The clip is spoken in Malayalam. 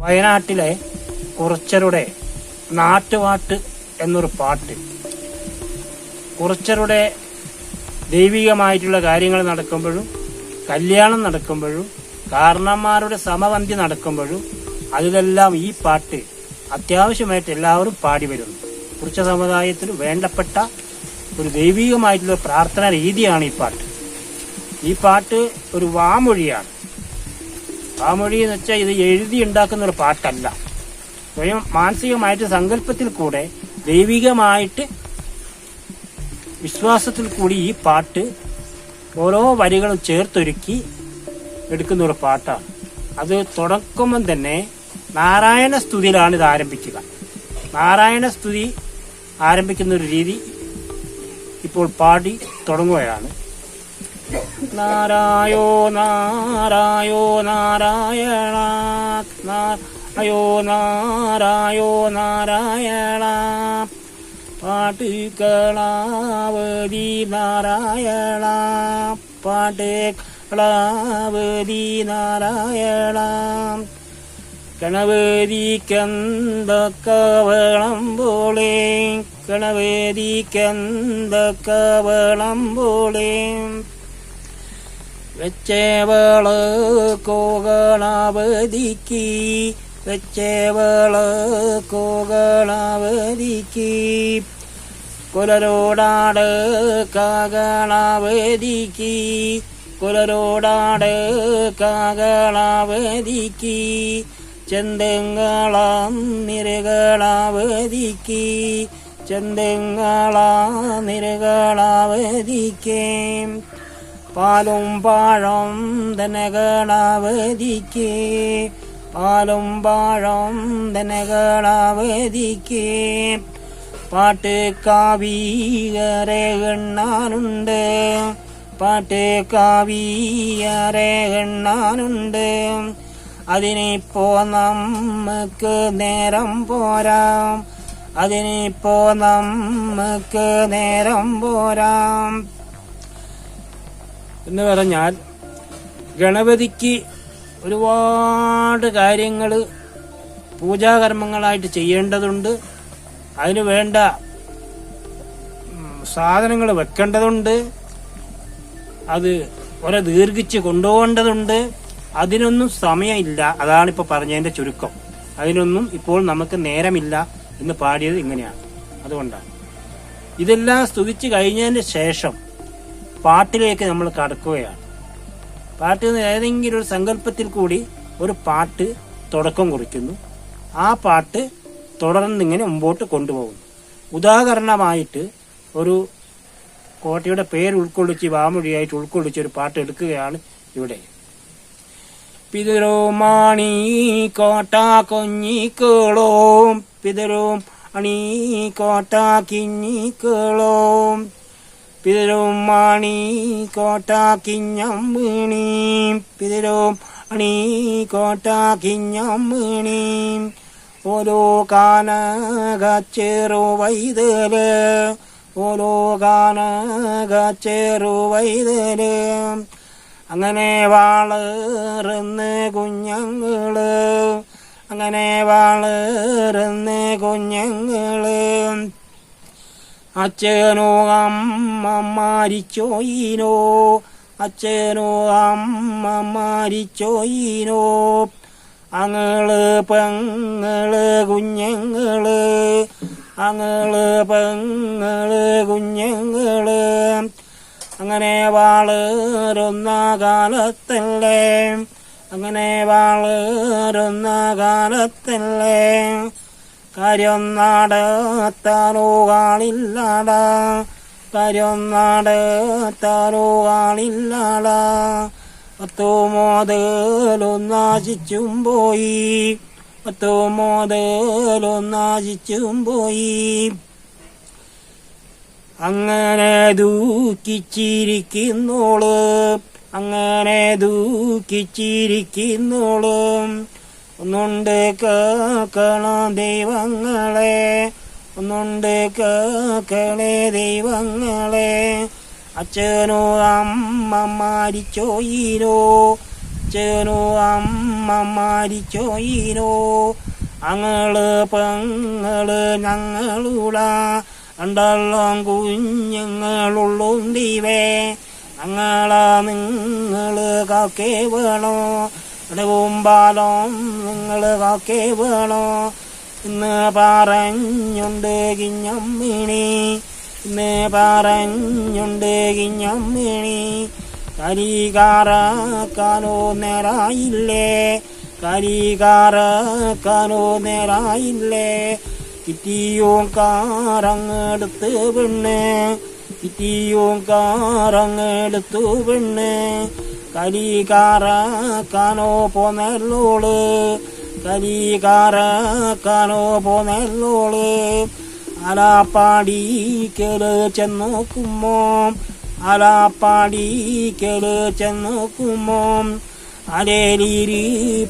വയനാട്ടിലെ കുറച്ചരുടെ നാട്ടുപാട്ട് എന്നൊരു പാട്ട്. കുറച്ചരുടെ ദൈവികമായിട്ടുള്ള കാര്യങ്ങൾ നടക്കുമ്പോഴും കല്യാണം നടക്കുമ്പോഴും കാരണന്മാരുടെ സമവന്തി നടക്കുമ്പോഴും അതിലെല്ലാം ഈ പാട്ട് അത്യാവശ്യമായിട്ട് എല്ലാവരും പാടി വരുന്നു. കുറിച്ച സമുദായത്തിന് വേണ്ടപ്പെട്ട ഒരു ദൈവികമായിട്ടുള്ള പ്രാർത്ഥന രീതിയാണ് ഈ പാട്ട്. ഈ പാട്ട് ഒരു വാമൊഴിയാണ്. വാമൊഴി എന്ന് വെച്ചാൽ ഇത് എഴുതി ഉണ്ടാക്കുന്ന ഒരു പാട്ടല്ല. സ്വയം മാനസികമായിട്ട് സങ്കല്പത്തിൽ കൂടെ ദൈവികമായിട്ട് വിശ്വാസത്തിൽ കൂടി ഈ പാട്ട് ഓരോ വരികളും ചേർത്തൊരുക്കി എടുക്കുന്ന ഒരു പാട്ടാണ് അത് തുടക്കുമ്പം തന്നെ നാരായണ സ്തുതിയിലാണ് ഇത് ആരംഭിക്കുക. നാരായണ സ്തുതി ആരംഭിക്കുന്ന ഒരു രീതി ഇപ്പോൾ പാടി തുടങ്ങുകയാണ്. നാരായോ നാരായോ നാരായണ നാരായോ നാരായോ നാരായണ പാട്ടുകളാവതി നാരായണ പാട്ടുകളാവതി നാരായണ. കണവേദിക്കെന്തൊക്കെ പോലെ കണവേദിക്കെന്തൊക്കെ പോലെ വെച്ചേവൾ കോകളാവതിക്ക് വെച്ചേവൾ കോകളാവതിക്ക് കുലരോടാട് കാകളാവതിക്ക് കുലരോടാട് കാകളാവതിക്ക് ചെന്തങ്ങളാം നിരകളാവതിക്ക് ചെന്തങ്ങളാം നിരകളാവതിക്കേ പാലും പാഴം ധനകളാവതിക്ക് പാലും പാഴം ധനകളാവതിക്ക് പാട്ട് കാവീയറെ എണ്ണാനുണ്ട് പാട്ട് കാവീയറെ എണ്ണാനുണ്ട് അതിനിപ്പോ നമുക്ക് നേരം പോരാം. അതിനിപ്പോ നമുക്ക് നേരം പോരാം. എന്ന് പറഞ്ഞാൽ ഗണപതിക്ക് ഒരുപാട് കാര്യങ്ങൾ പൂജാകർമ്മങ്ങളായിട്ട് ചെയ്യേണ്ടതുണ്ട്. അതിന് വേണ്ട സാധനങ്ങൾ വെക്കേണ്ടതുണ്ട്. അത് ഒരെ ദീർഘിച്ച് കൊണ്ടുപോകേണ്ടതുണ്ട്. അതിനൊന്നും സമയമില്ല. അതാണിപ്പോൾ പറഞ്ഞതിന്റെ ചുരുക്കം. അതിനൊന്നും ഇപ്പോൾ നമുക്ക് നേരമില്ല എന്ന് പാടിയത് ഇങ്ങനെയാണ്. അതുകൊണ്ടാണ്. ഇതെല്ലാം സ്തുതിച്ച് കഴിഞ്ഞതിന് ശേഷം പാട്ടിലേക്ക് നമ്മൾ കടക്കുകയാണ്. പാട്ടിൽ നിന്ന് ഏതെങ്കിലും ഒരു സങ്കല്പത്തിൽ കൂടി ഒരു പാട്ട് തുടക്കം കുറിക്കുന്നു. ആ പാട്ട് തുടർന്നിങ്ങനെ മുമ്പോട്ട് കൊണ്ടുപോകുന്നു. ഉദാഹരണമായിട്ട് ഒരു കോട്ടയുടെ പേര് ഉൾക്കൊള്ളിച്ച് വാമൊഴിയായിട്ട് ഉൾക്കൊള്ളിച്ച് ഒരു പാട്ട് എടുക്കുകയാണ് ഇവിടെ. പിതരോ മാണി കോട്ട കൊഞ്ഞിക്കളോം പിതരോം അണി കോട്ട കിഞ്ഞിക്കളോം. പിതരോം മാണി കോട്ടാക്കിഞ്ഞം കിഞ്ഞം വീണി. പിതരോം അണി കോട്ടാക്കിഞ്ഞം കിഞ്ഞം വീണി. ഓരോ കാനകച്ചേറു വൈതൽ. ഓരോ കാനകച്ചേറു വൈതൽ. അങ്ങനെ വളർന്ന് കുഞ്ഞങ്ങൾ. അങ്ങനെ വളർന്ന് കുഞ്ഞങ്ങൾ. അച്ഛനോ അമ്മ മാരിച്ചോയിനോ അച്ഛനോ അമ്മ മാരിച്ചോയിനോ. അങ്ങൾ പെങ്ങൾ കുഞ്ഞങ്ങൾ അങ്ങൾ പെങ്ങൾ കുഞ്ഞങ്ങൾ. അങ്ങനെ വളരുന്ന കാലത്തല്ലേ അങ്ങനെ വളരുന്ന കാലത്തല്ലേ. നടത്താനോ കാണില്ലാടാ പത്തോ മോതലൊന്നാശിച്ചും പോയി. പത്തു മോതലൊന്നാശിച്ചും പോയി. അങ്ങനെ ദൂക്കിച്ചിരിക്കുന്നോൾ അങ്ങനെ ദൂക്കിച്ചിരിക്കുന്നോൾ ഒന്നുണ്ട് കേക്കണം ദൈവങ്ങളെ? ഒന്നുണ്ട് കേക്കണേ ദൈവങ്ങളെ? അച്ഛനോ അമ്മ മാരിച്ചോയിരോ അച്ഛനോ അമ്മ മാരിച്ചോയിരോ അങ്ങൾ പെങ്ങൾ ഞങ്ങളുട രണ്ടെല്ലാം കുഞ്ഞുങ്ങളുള്ളുണ്ടിവേ ഞങ്ങളാ നിങ്ങൾ കാക്കേ വേണോ ഇടവുമ്പാലം നിങ്ങൾ വാക്കേ വേണോ? ഇന്ന് പറഞ്ഞുണ്ട് കിഞ്ഞമ്മിണി ഇന്ന് പറഞ്ഞുണ്ട് കിഞ്ഞമ്മിണി കരികാറക്കാനോ നേരായില്ലേ? കരികാറക്കാനോ നേരായില്ലേ? കിറ്റിയും കാറങ്ങെടുത്ത് പെണ്ണ്. കിറ്റിയും കാറങ്ങെടുത്തു പെണ്ണ്. കരികാറക്കാനോ പോന്നല്ലോൾ കരികാറക്കാനോ പോന്നല്ലോൾ അലാപ്പാടി കേൾ ചെന്നോക്കുമോ. അലാപ്പാടി കേൾ ചെന്നോക്കുമോ. അരേലിരി